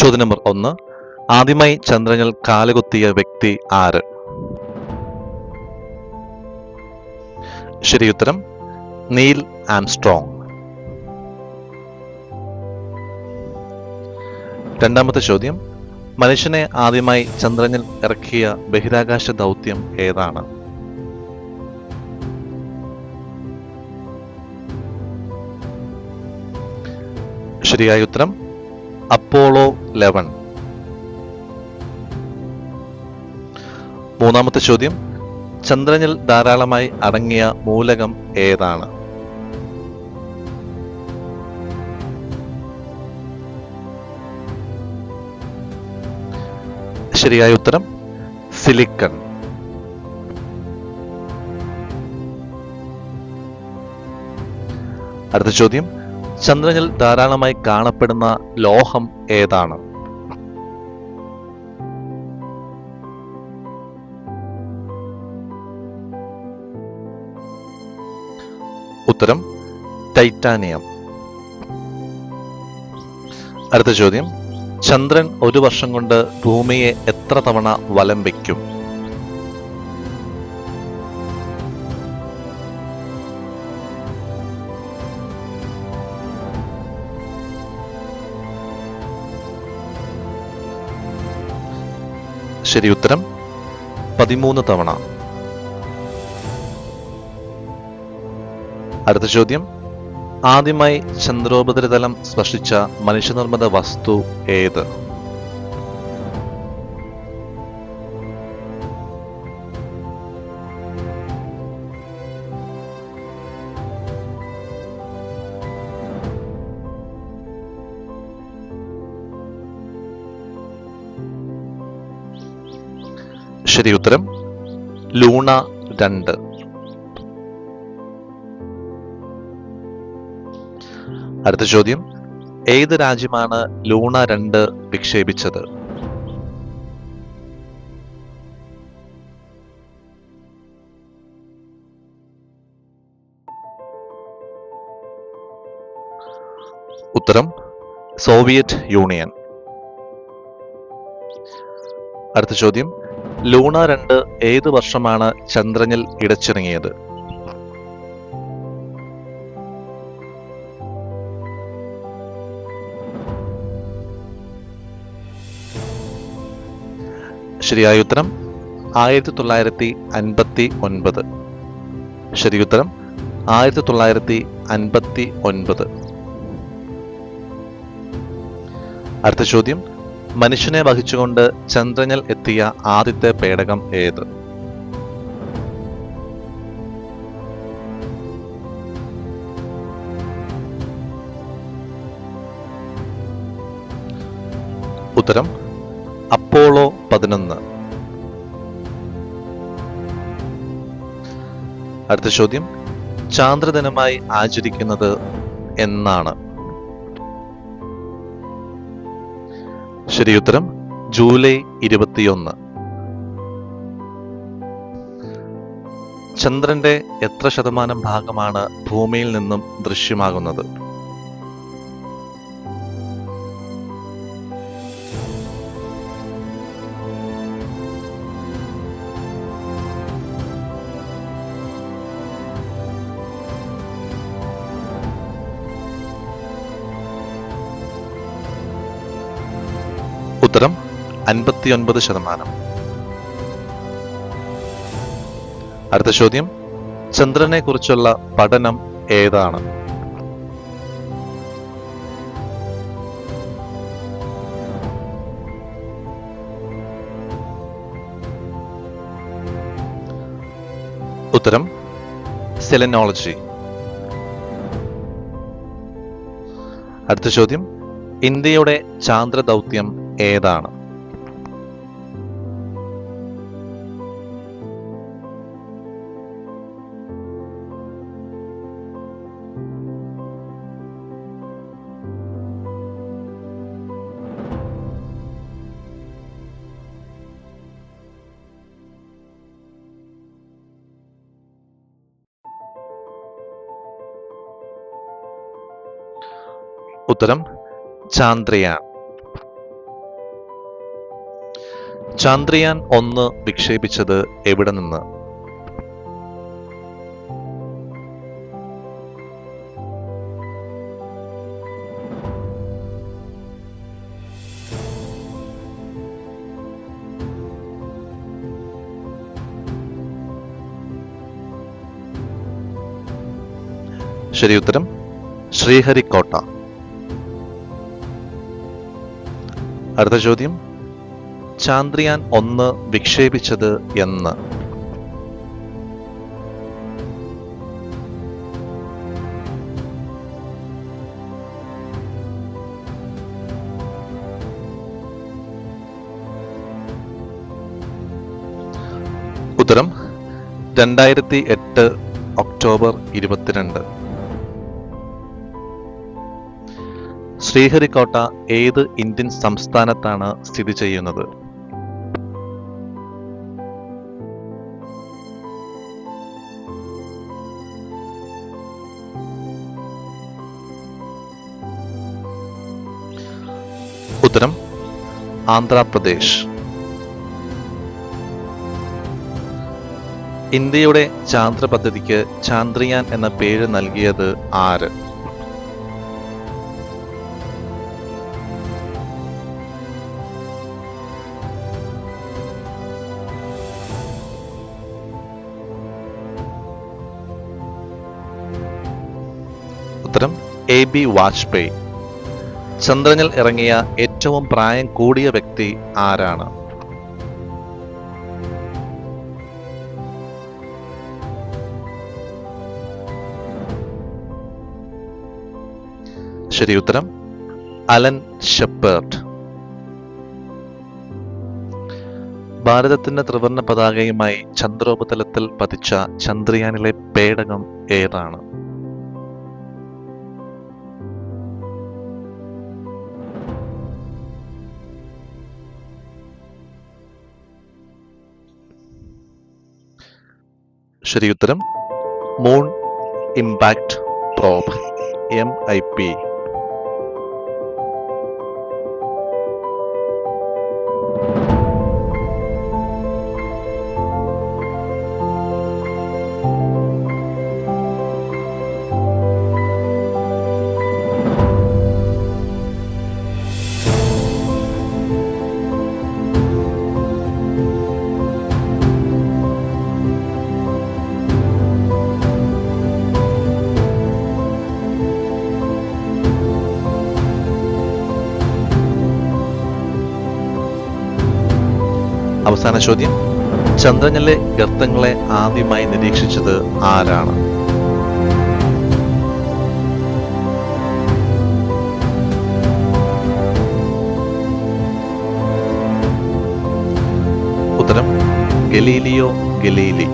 ചോദ്യം നമ്പർ ഒന്ന്. ആദ്യമായി ചന്ദ്രനിൽ കാലുകുത്തിയ വ്യക്തി ആര്? ശരിയുത്തരം നീൽ ആംസ്ട്രോങ്. രണ്ടാമത്തെ ചോദ്യം മനുഷ്യനെ ആദ്യമായി ചന്ദ്രനിൽ ഇറക്കിയ ബഹിരാകാശ ദൗത്യം ഏതാണ്? ശരിയായ ഉത്തരം അപ്പോളോ ലെവൻ. മൂന്നാമത്തെ ചോദ്യം. ചന്ദ്രനിൽ ധാരാളമായി അടങ്ങിയ മൂലകം ഏതാണ്? ശരിയായ ഉത്തരം സിലിക്കൺ. അടുത്ത ചോദ്യം. ചന്ദ്രനിൽ ധാരാളമായി കാണപ്പെടുന്ന ലോഹം ഏതാണ്? ഉത്തരം ടൈറ്റാനിയം. അടുത്ത ചോദ്യം ചന്ദ്രൻ ഒരു വർഷം കൊണ്ട് ഭൂമിയെ എത്ര തവണ വലം വയ്ക്കും ശരി ഉത്തരം പതിമൂന്ന് തവണ. അടുത്ത ചോദ്യം. ആദ്യമായി ചന്ദ്രോപരിതലം സ്പർശിച്ച മനുഷ്യനിർമ്മിത വസ്തു ഏത്? ശരി ഉത്തരം ലൂണ രണ്ട്. അടുത്ത ചോദ്യം ഏത് രാജ്യമാണ് ലൂണ രണ്ട് വിക്ഷേപിച്ചത്? ഉത്തരം സോവിയറ്റ് യൂണിയൻ. അടുത്ത ചോദ്യം ലൂണ രണ്ട് ഏത് വർഷമാണ് ചന്ദ്രനിൽ ഇടച്ചിറങ്ങിയത്? ശരിയായ ഉത്തരം ആയിരത്തി തൊള്ളായിരത്തി അൻപത്തി ഒൻപത് ശരിയുത്തരം ആയിരത്തി തൊള്ളായിരത്തി അൻപത്തി ഒൻപത് അടുത്ത ചോദ്യം മനുഷ്യനെ വഹിച്ചുകൊണ്ട് ചന്ദ്രനിൽ എത്തിയ ആദ്യത്തെ പേടകം ഏത്? ഉത്തരം അപ്പോളോ പതിനൊന്ന്. അടുത്ത ചോദ്യം ചാന്ദ്രദിനമായി ആചരിക്കുന്നത് എന്നാണ്. ശരിയുത്തരം ജൂലൈ ഇരുപത്തിയൊന്ന്. ചന്ദ്രന്റെ എത്ര ശതമാനം ഭാഗമാണ് ഭൂമിയിൽ നിന്നും ദൃശ്യമാകുന്നത്? ഉത്തരം അൻപത്തിയൊൻപത് ശതമാനം. അടുത്ത ചോദ്യം. ചന്ദ്രനെ കുറിച്ചുള്ള പഠനം ഏതാണ്? ഉത്തരം സെലനോളജി. അടുത്ത ചോദ്യം. ഇന്ത്യയുടെ ചാന്ദ്ര ദൗത്യം ഏതാണ്? ഉത്തരം ചാന്ദ്രയാൻ. ചാന്ദ്രയാൻ ഒന്ന് വിക്ഷേപിച്ചത് എവിടെ നിന്ന്? ശരി ഉത്തരം ശ്രീഹരിക്കോട്ട. അടുത്ത ചോദ്യം. ചാന്ദ്രയാൻ ഒന്ന് വിക്ഷേപിച്ചത് എന്ന്. ഉത്തരം രണ്ടായിരത്തി എട്ട് ഒക്ടോബർ ഇരുപത്തിരണ്ട്. ശ്രീഹരിക്കോട്ട ഏത് ഇന്ത്യൻ സംസ്ഥാനത്താണ് സ്ഥിതി ചെയ്യുന്നത്? ഉത്തരം ആന്ധ്രാപ്രദേശ്. ഇന്ത്യയുടെ ചാന്ദ്ര പദ്ധതിക്ക് ചാന്ദ്രയാൻ എന്ന പേര് നൽകിയത് ആര്? ഉത്തരം എ ബി വാജ്പേയി. ചന്ദ്രനിൽ ഇറങ്ങിയ ഏറ്റവും പ്രായം കൂടിയ വ്യക്തി ആരാണ്? ശരി ഉത്തരം. അലൻ ഷെപ്പേർട്ട് ഭാരതത്തിന്റെ ത്രിവർണ പതാകയുമായി ചന്ദ്രോപതലത്തിൽ പതിച്ച ചന്ദ്രയാനിലെ പേടകം ഏതാണ്? ശരി ഉത്തരം moon impact probe M I P അവസാന ചോദ്യം. ചന്ദ്രനിലെ ഗർത്തങ്ങളെ ആദ്യമായി നിരീക്ഷിച്ചത് ആരാണ്? ഉത്തരം ഗലീലിയോ ഗലീലി.